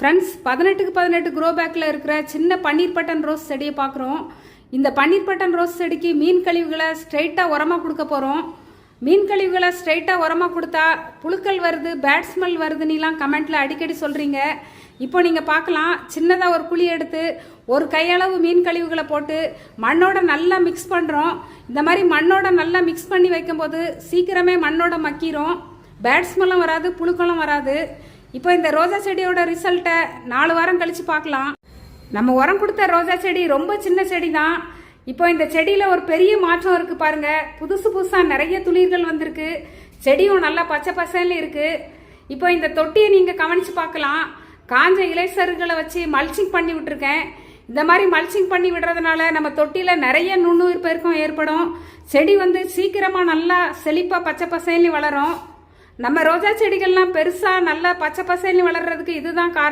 Friends பதினெட்டுக்கு பதினெட்டு grow பேக்கில் இருக்கிற சின்ன பன்னீர் பட்டன் ரோஸ் செடியை பார்க்குறோம். இந்த பன்னீர் பட்டன் ரோஸ் செடிக்கு மீன் கழிவுகளை ஸ்ட்ரைட்டாக உரமாக கொடுக்க போகிறோம் மீன் கழிவுகளை ஸ்ட்ரைட்டாக உரமாக கொடுத்தா புழுக்கள் வருது பேட் ஸ்மெல் வருதுன்னிலாம் கமெண்ட்டில் அடிக்கடி சொல்கிறீங்க இப்போ நீங்கள் பார்க்கலாம் சின்னதாக ஒரு குழி எடுத்து ஒரு கையளவு மீன் கழிவுகளை போட்டு மண்ணோட நல்லா மிக்ஸ் பண்ணுறோம் இந்த மாதிரி மண்ணோட நல்லா மிக்ஸ் பண்ணி வைக்கும்போது சீக்கிரமே மண்ணோட மக்கிரும். பேட் ஸ்மெல்லும் வராது புழுக்களும் வராது. இப்போ இந்த ரோஜா செடியோட ரிசல்ட்டை நாலு வாரம் கழித்து பார்க்கலாம். நம்ம உரம் கொடுத்த ரோஜா செடி ரொம்ப சின்ன செடி தான் இப்போ இந்த செடியில் ஒரு பெரிய மாற்றம் இருக்குது பாருங்கள் புதுசு புதுசாக நிறைய துளிர்கள் வந்திருக்கு. செடியும் நல்லா பச்சை பசேல்னு இருக்குது இப்போ இந்த தொட்டியை நீங்கள் கவனித்து பார்க்கலாம். காஞ்ச இலைசருகளை வச்சு மல்ச்சிங் பண்ணி விட்டுருக்கேன். இந்த மாதிரி மல்ச்சிங் பண்ணி விடுறதுனால நம்ம தொட்டியில் நிறைய நுண்ணுயிர் பெருக்கம் ஏற்படும். செடி வந்து சீக்கிரமாக நல்லா செழிப்பாக பச்சை பசேல்னு வளரும். நம்ம ரோஜா செடிகள்லாம் பெருசா நல்லா பச்சை பசேல்னு வளர்றதுக்கு இதுதான் காரணம்.